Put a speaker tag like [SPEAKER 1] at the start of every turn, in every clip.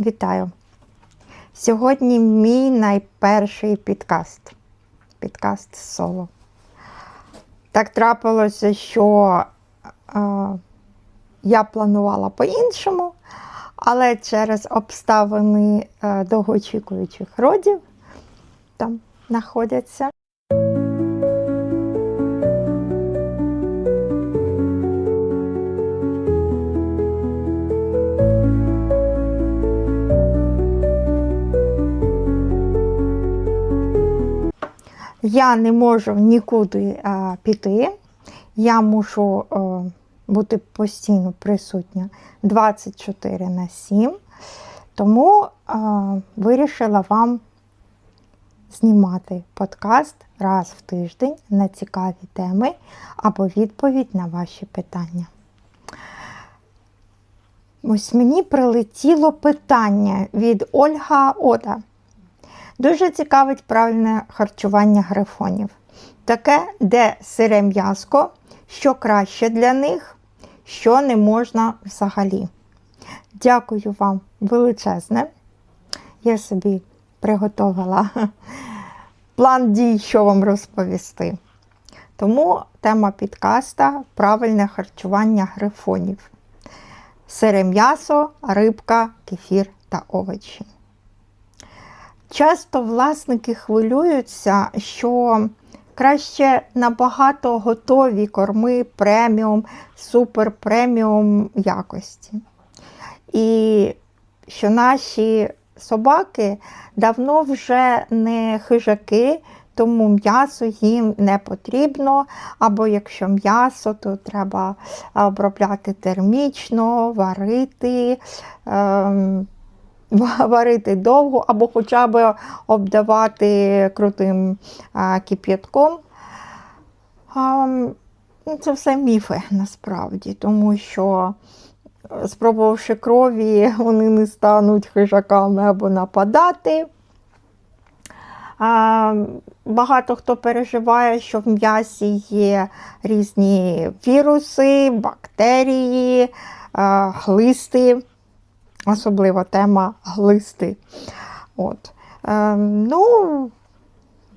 [SPEAKER 1] Вітаю! Сьогодні мій найперший підкаст. Підкаст соло. Так трапилося, що е, я планувала по-іншому, але через обставини е, довгоочікуючих родів там знаходяться. Я не можу нікуди а, піти. Я мушу е, бути постійно присутня 24 на 7. Тому е, вирішила вам знімати подкаст раз в тиждень на цікаві теми або відповідь на ваші питання. Ось мені прилетіло питання від Ольга Ода. Дуже цікавить правильне харчування грифонів. Таке, де сире м'яско, що краще для них, що не можна взагалі. Дякую вам величезне. Я собі приготувала план дій, що вам розповісти. Тому тема підкаста правильне харчування грифонів. Сире м'ясо, рибка, кефір та овочі. Часто власники хвилюються, що краще набагато готові корми преміум, супер преміум якості. І що наші собаки давно вже не хижаки, тому м'ясо їм не потрібно. Або якщо м'ясо, то треба обробляти термічно, варити. Ем, варити довго, або хоча б обдавати крутим кип'ятком. Ну, це все міфи насправді, тому що, спробувавши крові, вони не стануть хижаками або нападати. Багато хто переживає, що в м'ясі є різні віруси, бактерії, глисти особлива тема глисти. От. Е, ну,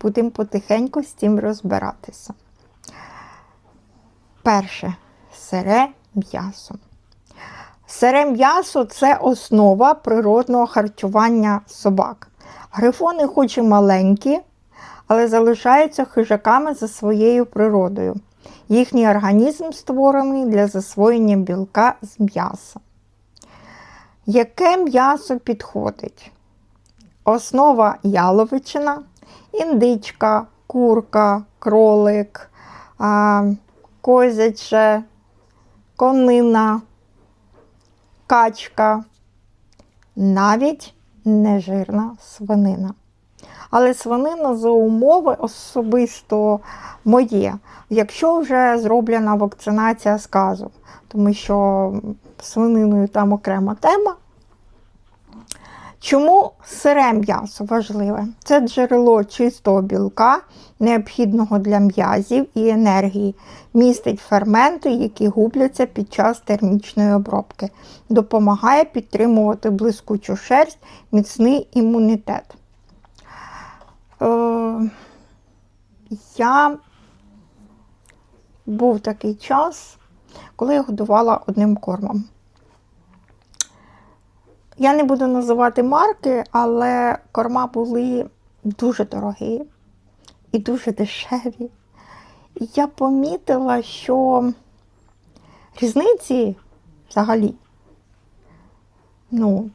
[SPEAKER 1] будемо потихеньку з цим розбиратися. Перше сире м'ясо. Сире м'ясо це основа природного харчування собак. Грифони, хоч і маленькі, але залишаються хижаками за своєю природою. Їхній організм створений для засвоєння білка з м'яса. Яке м'ясо підходить? Основа яловичина, індичка, курка, кролик, козяче, конина, качка, навіть нежирна свинина. Але свинина за умови особисто моє, якщо вже зроблена вакцинація сказу, тому що свининою там окрема тема. Чому сире м'ясо важливе? Це джерело чистого білка, необхідного для м'язів і енергії, містить ферменти, які губляться під час термічної обробки, допомагає підтримувати блискучу шерсть, міцний імунітет. Е, я був такий час, коли я годувала одним кормом. Я не буду називати марки, але корма були дуже дорогі і дуже дешеві. І я помітила, що різниці взагалі ну,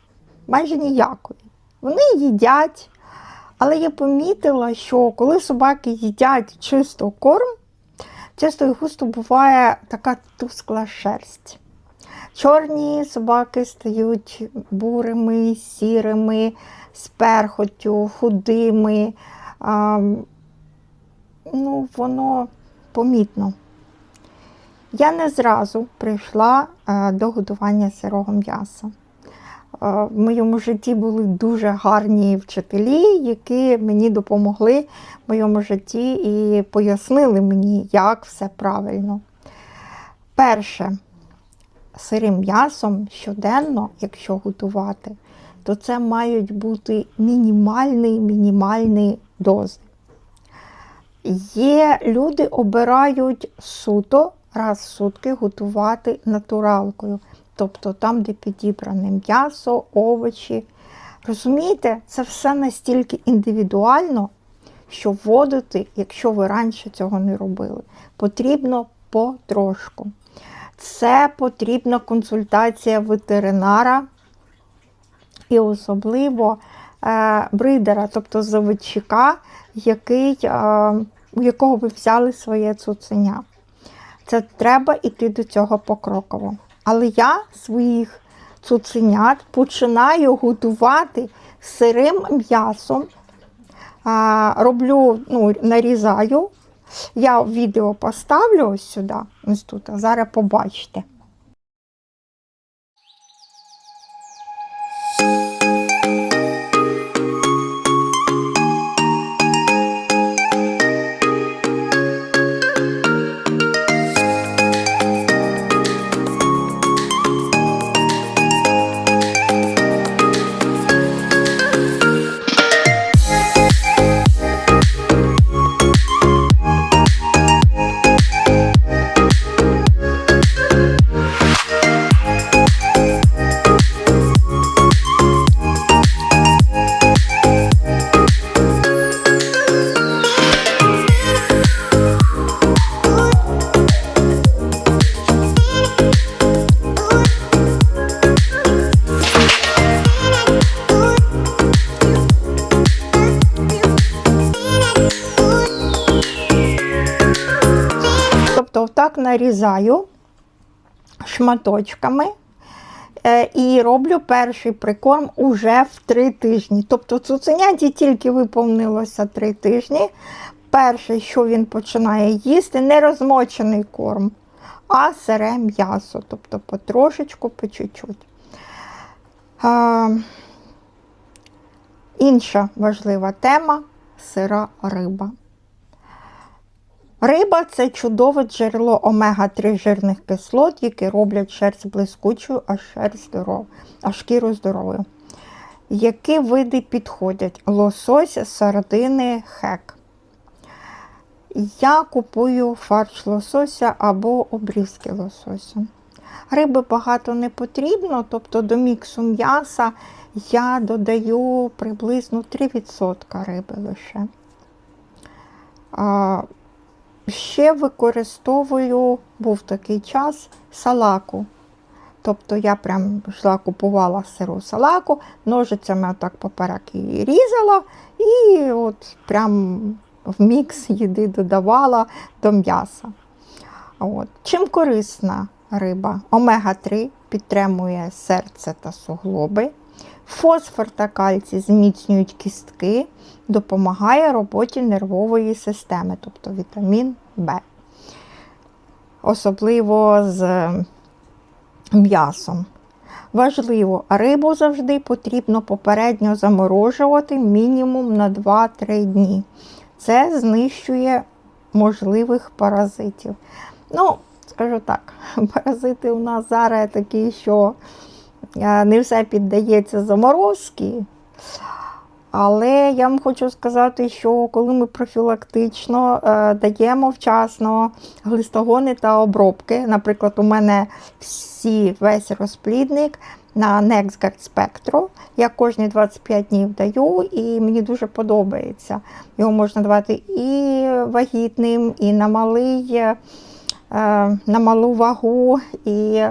[SPEAKER 1] майже ніякої. Вони їдять, але я помітила, що коли собаки їдять чисто корм, часто і густо буває така тускла шерсть. Чорні собаки стають бурими, сірими, з перхотю, худими. А, ну, Воно помітно. Я не зразу прийшла до годування сирого м'яса. В моєму житті були дуже гарні вчителі, які мені допомогли в моєму житті і пояснили мені, як все правильно. Перше, сирим м'ясом щоденно, якщо готувати, то це мають бути мінімальні мінімальні дози. Є люди обирають суто раз в сутки готувати натуралкою. Тобто там, де підібране м'ясо, овочі. Розумієте, це все настільки індивідуально, що вводити, якщо ви раніше цього не робили, потрібно потрошку. Це потрібна консультація ветеринара і особливо е, бридера, тобто заводчика, який, е, у якого ви взяли своє цуценя. Це треба йти до цього покроково. Але я своїх цуценят починаю готувати сирим м'ясом. Роблю, ну, нарізаю. Я відео поставлю ось сюди, ось тут, а зараз побачите. Так шматочками е, і роблю перший прикорм уже в три тижні. Тобто цуценяті тільки виповнилося три тижні. Перше, що він починає їсти, не розмочений корм, а сире м'ясо, тобто потрошечку, по чуть-чуть. А, інша важлива тема сира риба. Риба це чудове джерело омега-3 жирних кислот, які роблять шерсть блискучою, а шерсть здоров... а шкіру здоровою. Які види підходять? Лосось, сардини, хек. Я купую фарш лосося або обрізки лосося. Риби багато не потрібно, тобто до міксу м'яса я додаю приблизно 3% риби лише. Ще використовую, був такий час, салаку. Тобто я прям йшла, купувала сиру салаку, ножицями отак поперек її різала і от прям в мікс їди додавала до м'яса. От. Чим корисна риба? Омега-3 підтримує серце та суглоби. Фосфор та кальцій зміцнюють кістки, допомагає роботі нервової системи, тобто вітамін В. Особливо з м'ясом. Важливо, рибу завжди потрібно попередньо заморожувати мінімум на 2-3 дні. Це знищує можливих паразитів. Ну, скажу так, паразити у нас зараз такі, що не все піддається заморозки. Але я вам хочу сказати, що коли ми профілактично е, даємо вчасно глистогони та обробки, наприклад, у мене всі весь розплідник на NextGuard Spectro, я кожні 25 днів даю, і мені дуже подобається. Його можна давати і вагітним, і на малий, е, на малу вагу, і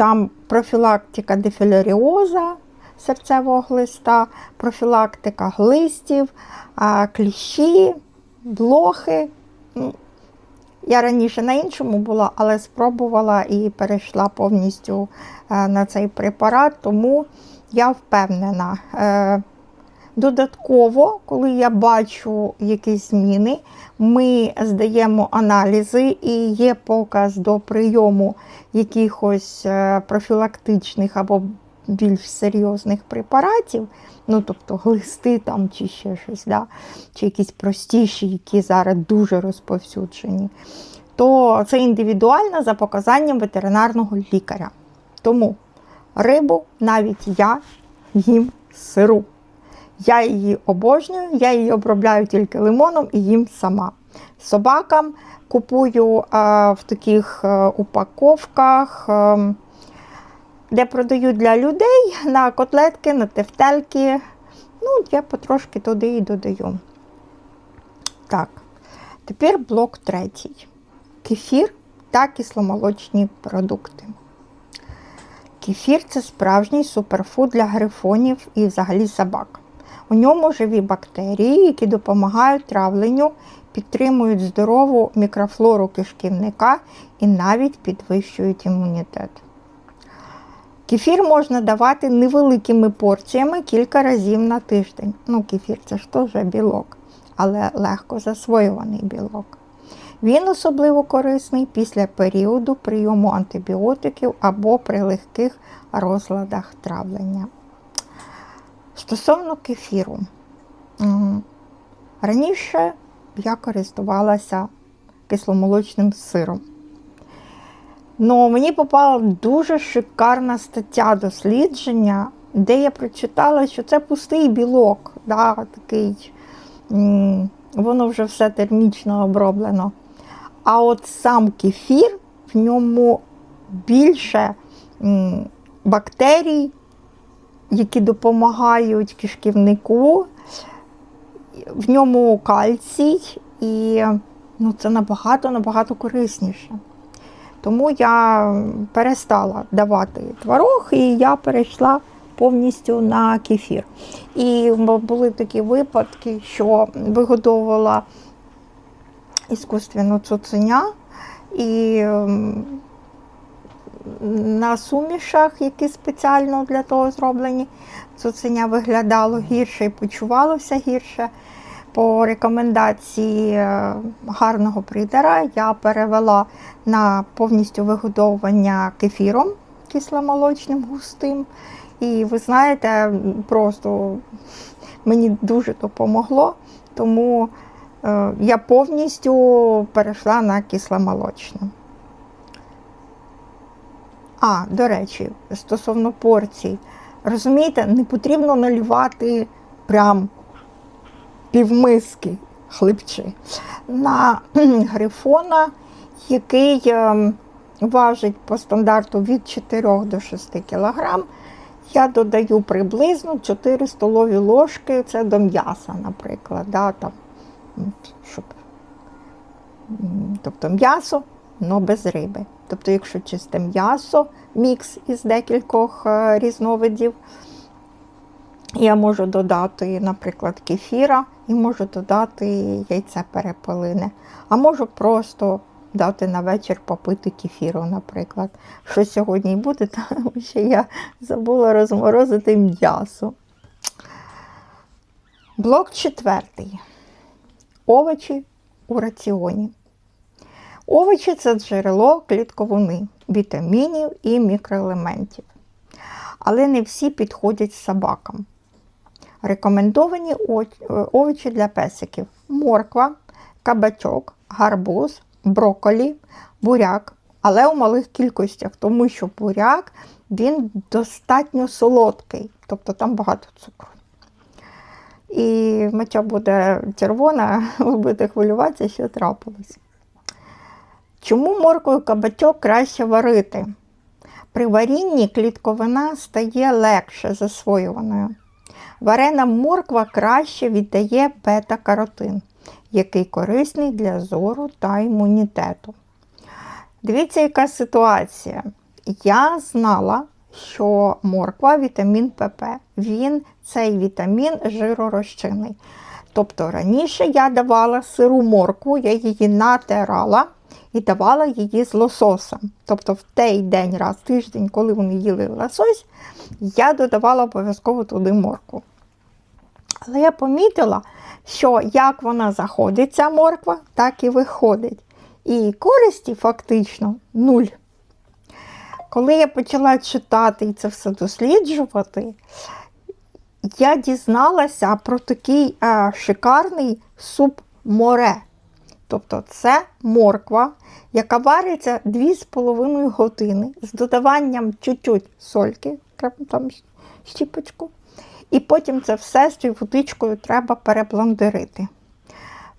[SPEAKER 1] там профілактика дефіляріоза серцевого глиста, профілактика глистів, кліщі, блохи. Ну, Я раніше на іншому була, але спробувала і перейшла повністю е, на цей препарат, тому я впевнена. Е, Додатково, коли я бачу якісь зміни, ми здаємо аналізи і є показ до прийому якихось е, профілактичних або більш серйозних препаратів, ну тобто глисти там чи ще щось, да? чи якісь простіші, які зараз дуже розповсюджені, то це індивідуально за показанням ветеринарного лікаря. Тому рибу навіть я їм сиру. Я її обожнюю, я її обробляю тільки лимоном і їм сама. Собакам купую е, в таких е, упаковках, е, де продають для людей на котлетки, на тефтельки. Ну, я потрошки туди і додаю. Так, тепер блок третій. Кефір та кисломолочні продукти. Кефір це справжній суперфуд для грифонів і взагалі собак. У ньому живі бактерії, які допомагають травленню, підтримують здорову мікрофлору кишківника і навіть підвищують імунітет. Кефір можна давати невеликими порціями кілька разів на тиждень. Ну, кефір це ж теж білок, але легко засвоюваний білок. Він особливо корисний після періоду прийому антибіотиків або при легких розладах травлення. Стосовно кефіру, раніше я користувалася кисломолочним сиром. Ну, мені попала дуже шикарна стаття дослідження, де я прочитала, що це пустий білок, да, такий, воно вже все термічно оброблено. А от сам кефір, в ньому більше бактерій, які допомагають кишківнику, в ньому кальцій, і ну, це набагато-набагато корисніше. Тому я перестала давати творог і я перейшла повністю на кефір. І були такі випадки, що вигодовувала іскусственну цуценя і на сумішах, які спеціально для того зроблені, цуценя виглядало гірше і почувалося гірше. По рекомендації е, гарного придера я перевела на повністю вигодовування кефіром кисломолочним густим. І ви знаєте, просто мені дуже допомогло, тому е, я повністю перейшла на кисломолочне. А, до речі, стосовно порцій, розумієте, не потрібно налівати прям півмиски хлебчи на грифона, який е, важить по стандарту від 4 до 6 кг. Я додаю приблизно 4 столові ложки, це до м'яса, наприклад. Да, там, щоб, Тобто м'ясо, але без риби. Тобто, якщо чисте м'ясо, мікс із декількох е, різновидів, я можу додати, наприклад, кефіра і можу додати яйце перепелине. А можу просто дати на вечір попити кефіру, наприклад. Що сьогодні буде, тому що я забула розморозити м'ясо. Блок четвертий. Овочі у раціоні. Овочі це джерело клітковини, вітамінів і мікроелементів. Але не всі підходять собакам. Рекомендовані овочі для песиків: морква, кабачок, гарбуз, брокколі, буряк, але у малих кількостях, тому що буряк він достатньо солодкий, тобто там багато цукру. І меча буде червона, ви будете хвилюватися, що трапилось. Чому моркву і кабачок краще варити? При варінні клітковина стає легше засвоюваною. Варена морква краще віддає бета-каротин, який корисний для зору та імунітету. Дивіться, яка ситуація. Я знала, що морква вітамін ПП. Він цей вітамін жиророзчинний. Тобто раніше я давала сиру моркву, я її натирала і давала її з лососом. Тобто в той день, раз в тиждень, коли вони їли лосось, я додавала обов'язково туди моркву. Але я помітила, що як вона заходить, ця морква, так і виходить. І користі фактично нуль. Коли я почала читати і це все досліджувати, я дізналася про такий а, шикарний суп море. Тобто це морква, яка вариться 2,5 години з додаванням чуть-чуть сольки, там щіпочку. І потім це все з цією водичкою треба переблондерити.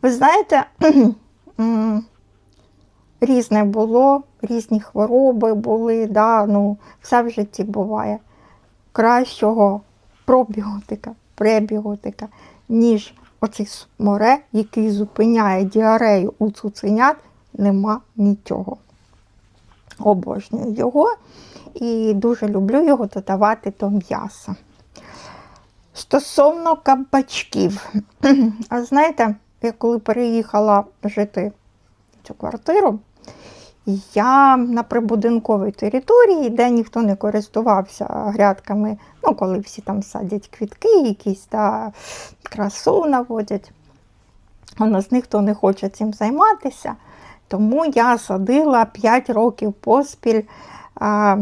[SPEAKER 1] Ви знаєте, різне було, різні хвороби були, да, ну, все в житті буває. Кращого пробіотика, пребіотика, ніж оцей море, який зупиняє діарею у цуценят, нема нічого. Обожнюю його і дуже люблю його додавати до м'яса. Стосовно кабачків, а знаєте, я коли переїхала жити в цю квартиру, я на прибудинковій території, де ніхто не користувався грядками, ну, коли всі там садять квітки, якісь та красу наводять. У нас ніхто не хоче цим займатися. Тому я садила 5 років поспіль а,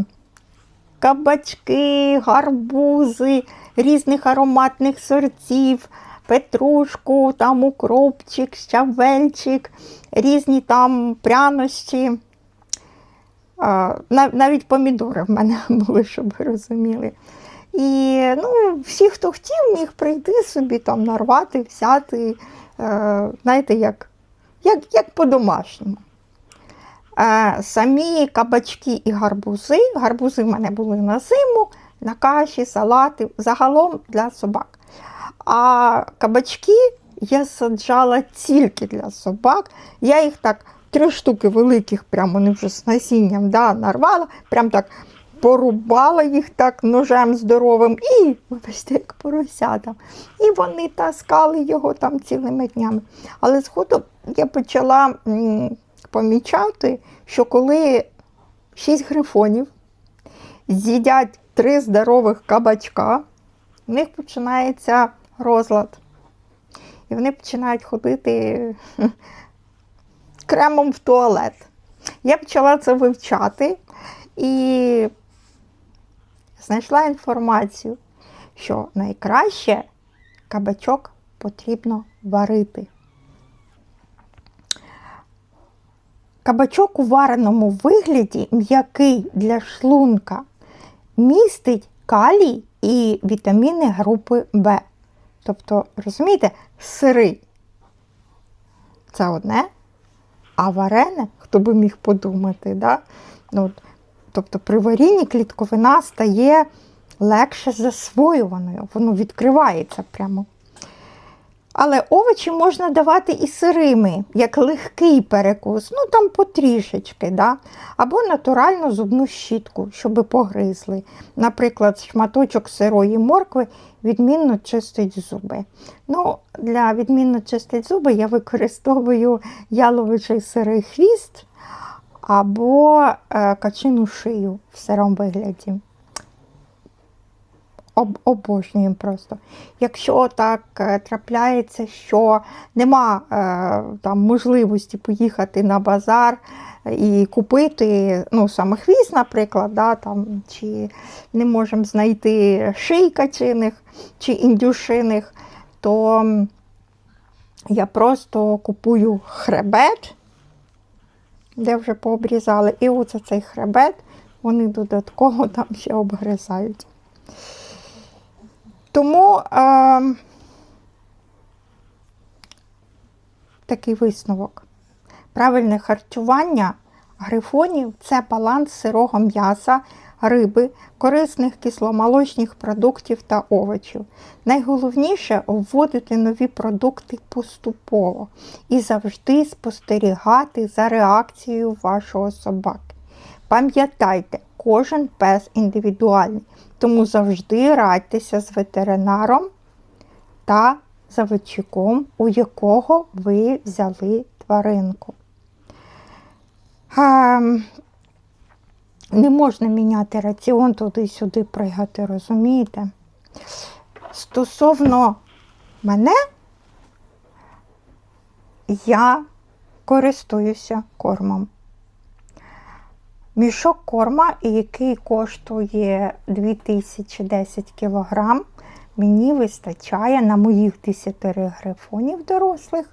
[SPEAKER 1] кабачки, гарбузи, різних ароматних сортів, петрушку, там укропчик, щавельчик, різні там прянощі. Навіть помідори в мене були, щоб ви розуміли. І ну, всі, хто хотів, міг прийти собі там нарвати, взяти, е, знаєте, як, як, як по-домашньому. Е, самі кабачки і гарбузи. Гарбузи в мене були на зиму, на каші, салати, загалом для собак. А кабачки я саджала тільки для собак. Я їх так три штуки великих, прямо вони вже з насінням да, нарвала, прям так порубала їх так ножем здоровим і, вибачте, як поросята. І вони таскали його там цілими днями. Але згодом я почала помічати, що коли шість грифонів з'їдять три здорових кабачка, в них починається розлад. І вони починають ходити кремом в туалет. Я почала це вивчати і знайшла інформацію, що найкраще кабачок потрібно варити. Кабачок у вареному вигляді м'який для шлунка містить калій і вітаміни групи В. Тобто, розумієте, сири це одне, а варене, хто би міг подумати, да? ну, тобто при варінні клітковина стає легше засвоюваною, воно відкривається прямо. Але овочі можна давати і сирими, як легкий перекус, ну там потрішечки, да? або натуральну зубну щітку, щоб погризли. Наприклад, шматочок сирої моркви відмінно чистить зуби. Ну, Для відмінно чистить зуби я використовую яловичий сирий хвіст або е, качину шию в сирому вигляді. Об, обожнюємо просто. Якщо так е, трапляється, що нема е, там можливості поїхати на базар і купити ну, саме хвіст, наприклад, да, там, чи не можемо знайти ший качиних чи індюшиних, то я просто купую хребет, де вже пообрізали, і оце цей хребет вони додатково там ще обгризають. Тому е, такий висновок. Правильне харчування грифонів це баланс сирого м'яса, риби, корисних кисломолочних продуктів та овочів. Найголовніше вводити нові продукти поступово і завжди спостерігати за реакцією вашого собаки. Пам'ятайте, кожен пес індивідуальний, тому завжди радьтеся з ветеринаром та заводчиком, у якого ви взяли тваринку. Ем, не можна міняти раціон туди-сюди пригати, розумієте? Стосовно мене, я користуюся кормом. Мішок корма, який коштує 2010 кг, мені вистачає на моїх 10 грифонів дорослих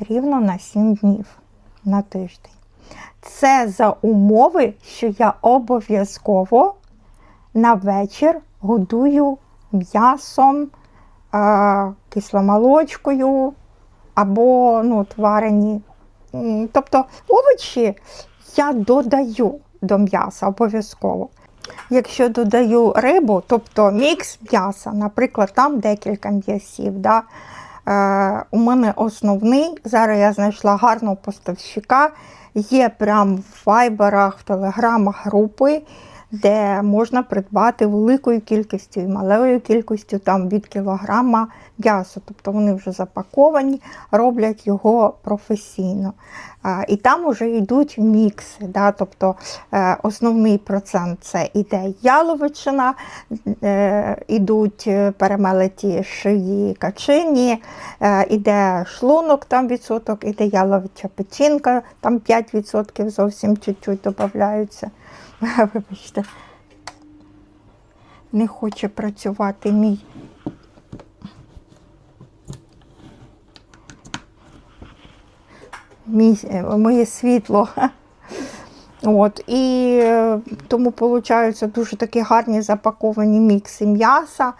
[SPEAKER 1] рівно на 7 днів на тиждень. Це за умови, що я обов'язково на вечір годую м'ясом, кисломолочкою або ну, от варені. М, Тобто овочі я додаю до м'яса обов'язково. Якщо додаю рибу, тобто мікс м'яса, наприклад, там декілька м'ясів. Да? Е, у мене основний, зараз я знайшла гарного поставщика, є прям в вайберах, в телеграмах групи, де можна придбати великою кількістю і малою кількістю там від кілограма м'яса. Тобто вони вже запаковані, роблять його професійно. І там вже йдуть мікси. Да? Тобто е, основний процент це іде яловичина, е, ідуть е, перемелеті шиї качині, е, іде шлунок, там відсоток, іде яловича печінка, там 5% зовсім чуть-чуть додаються. Вибачте. Не хоче працювати мій. Е, моє світло. От, і е, тому виходить, дуже такі гарні запаковані мікси м'яса,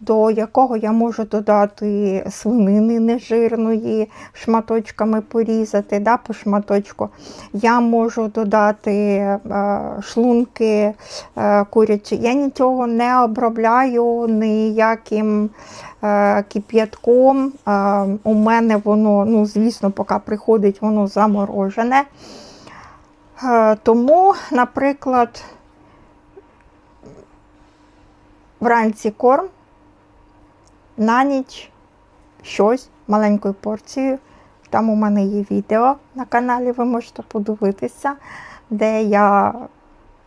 [SPEAKER 1] до якого я можу додати свинини нежирної, шматочками порізати да, по шматочку. Я можу додати е, шлунки е, курячі. Я нічого не обробляю ніяким е, кип'ятком. Е, у мене воно, ну, звісно, поки приходить, воно заморожене. Е, Тому, наприклад, вранці корм, на ніч щось маленькою порцією. Там у мене є відео на каналі, ви можете подивитися, де я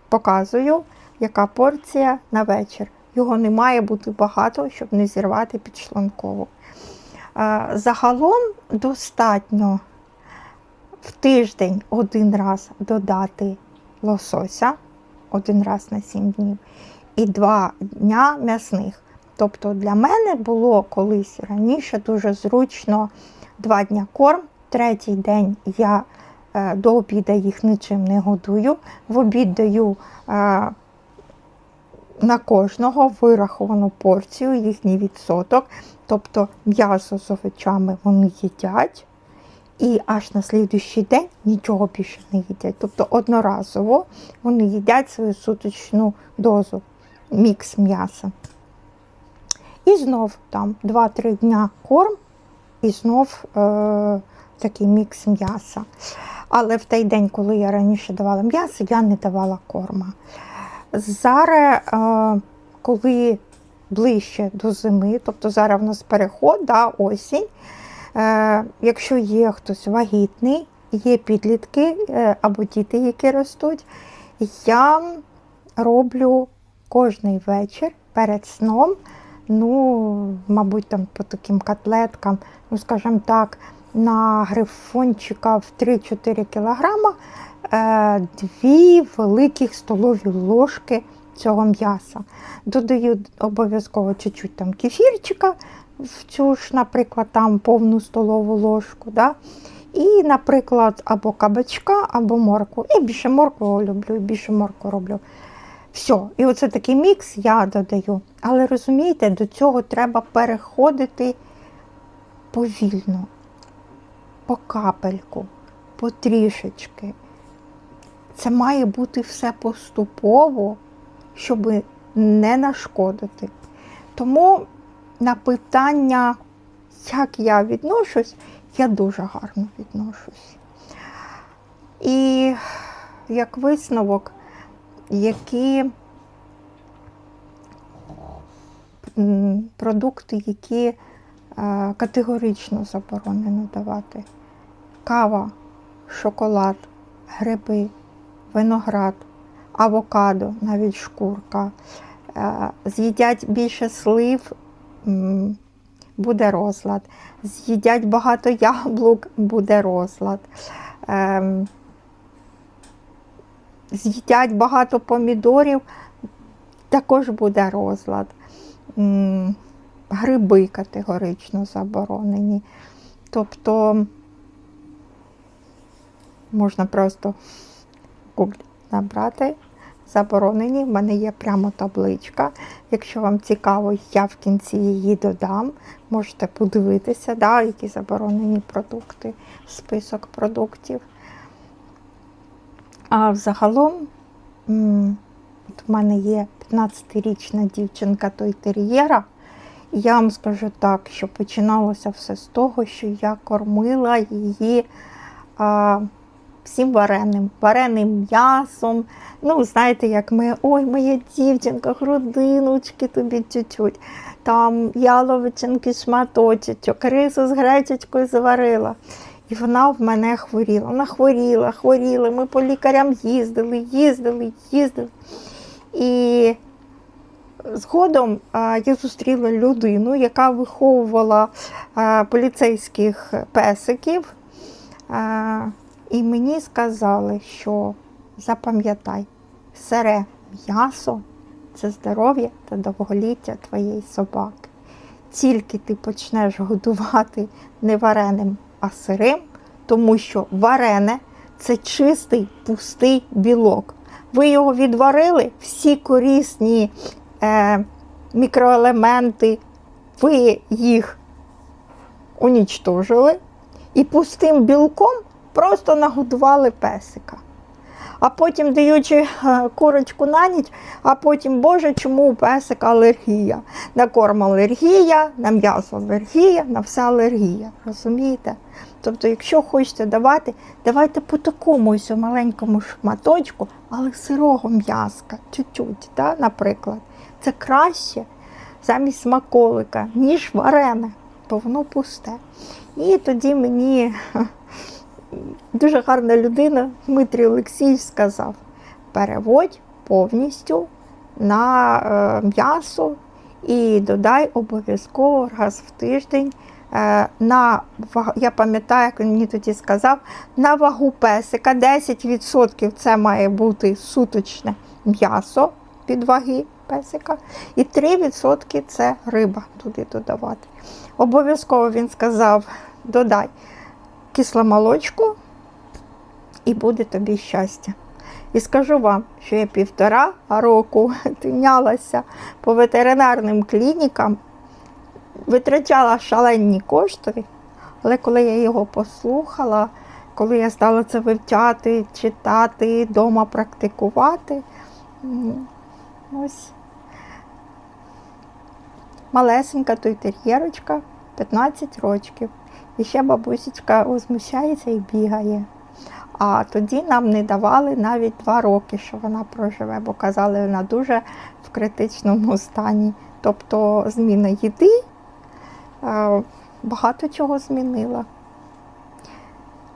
[SPEAKER 1] показую, яка порція на вечір. Його не має бути багато, щоб не зірвати підшлункову. Е, Загалом достатньо в тиждень один раз додати лосося, один раз на 7 днів, і два дня м'ясних. Тобто для мене було колись раніше дуже зручно два дня корм, третій день я е, до обіду їх нічим не годую. В обід даю е, на кожного вираховану порцію, їхній відсоток. Тобто м'ясо з овочами вони їдять. І аж на слідуючий день нічого більше не їдять. Тобто одноразово вони їдять свою суточну дозу, мікс м'яса. І знов там 2-3 дня корм, і знов е, такий мікс м'яса. Але в той день, коли я раніше давала м'ясо, я не давала корма. Зараз, е, коли ближче до зими, тобто зараз в нас переход, да, осінь. Е, Якщо є хтось вагітний, є підлітки е, або діти, які ростуть, я роблю кожний вечір перед сном, ну, мабуть, там по таким котлеткам, ну, скажімо так, на грифончика в 3-4 кілограма е, дві великих столові ложки цього м'яса. Додаю обов'язково чуть-чуть там кефірчика, в цю ж, наприклад, там повну столову ложку. Да? І, наприклад, або кабачка, або моркву. Я більше моркву люблю, більше моркву роблю. Все. І оце такий мікс я додаю. Але розумієте, до цього треба переходити повільно, по капельку, потрішечки. Це має бути все поступово, щоб не нашкодити. Тому на питання, як я відношусь, я дуже гарно відношусь. І як висновок, які продукти, які е, категорично заборонено давати. Кава, шоколад, гриби, виноград, авокадо, навіть шкурка. Е, З'їдять більше слив, буде розлад. З'їдять багато яблук, буде розлад. З'їдять багато помідорів, також буде розлад. Гриби категорично заборонені. Тобто можна просто Google набрати заборонені. В мене є прямо табличка. Якщо вам цікаво, я в кінці її додам. Можете подивитися, да, які заборонені продукти, список продуктів. А взагалом, от в мене є 15-річна дівчинка той тер'єра. І я вам скажу так, що починалося все з того, що я кормила її а, всім вареним, вареним м'ясом. Ну, знаєте, як ми, ой, моя дівчинка, грудиночки тобі чуть-чуть. Там яловичинки, шматочечок, рису з гречечкою заварила. І вона в мене хворіла. Вона хворіла, хворіла. Ми по лікарям їздили, їздили, їздили. І згодом я зустріла людину, яка виховувала поліцейських песиків. І мені сказали, що запам'ятай, сире м'ясо це здоров'я та довголіття твоєї собаки. Тільки ти почнеш годувати не вареним, а сирим, тому що варене це чистий пустий білок. Ви його відварили, всі корисні е, мікроелементи, ви їх унічтожили і пустим білком просто нагодували песика. А потім даючи е, курочку на ніч, а потім, Боже, чому у песика алергія? На корм алергія, на м'ясо алергія, на все алергія. Розумієте? Тобто, якщо хочете давати, давайте по такому ось маленькому шматочку, але сирого м'яска, чуть-чуть, да, наприклад. Це краще замість смаколика, ніж варене, бо воно пусте. І тоді мені дуже гарна людина, Дмитрій Олексійович, сказав: переводь повністю на е, м'ясо і додай обов'язково раз в тиждень. е, На я пам'ятаю, як він мені тоді сказав, на вагу песика 10% це має бути суточне м'ясо від ваги песика, і 3% це риба туди додавати. Обов'язково він сказав: додай кисломолочку і буде тобі щастя. І скажу вам, що я півтора року тинялася по ветеринарним клінікам, витрачала шалені кошти, але коли я його послухала, коли я стала це вивчати, читати, вдома практикувати, ось малесенька той тер'єрочка, 15 років. І ще бабусечка возмущається і бігає. А тоді нам не давали навіть два роки, що вона проживе, бо казали, вона дуже в критичному стані. Тобто зміна їди е, багато чого змінила.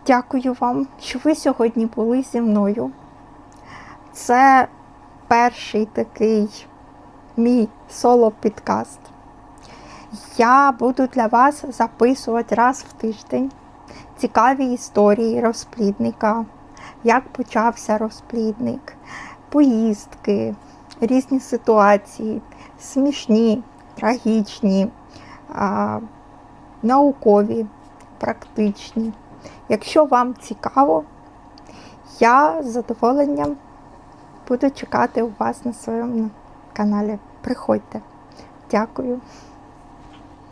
[SPEAKER 1] Дякую вам, що ви сьогодні були зі мною. Це перший такий мій соло-підкаст. Я буду для вас записувати раз в тиждень цікаві історії розплідника, як почався розплідник, поїздки, різні ситуації, смішні, трагічні, а, наукові, практичні. Якщо вам цікаво, я з задоволенням буду чекати у вас на своєму каналі. Приходьте. Дякую.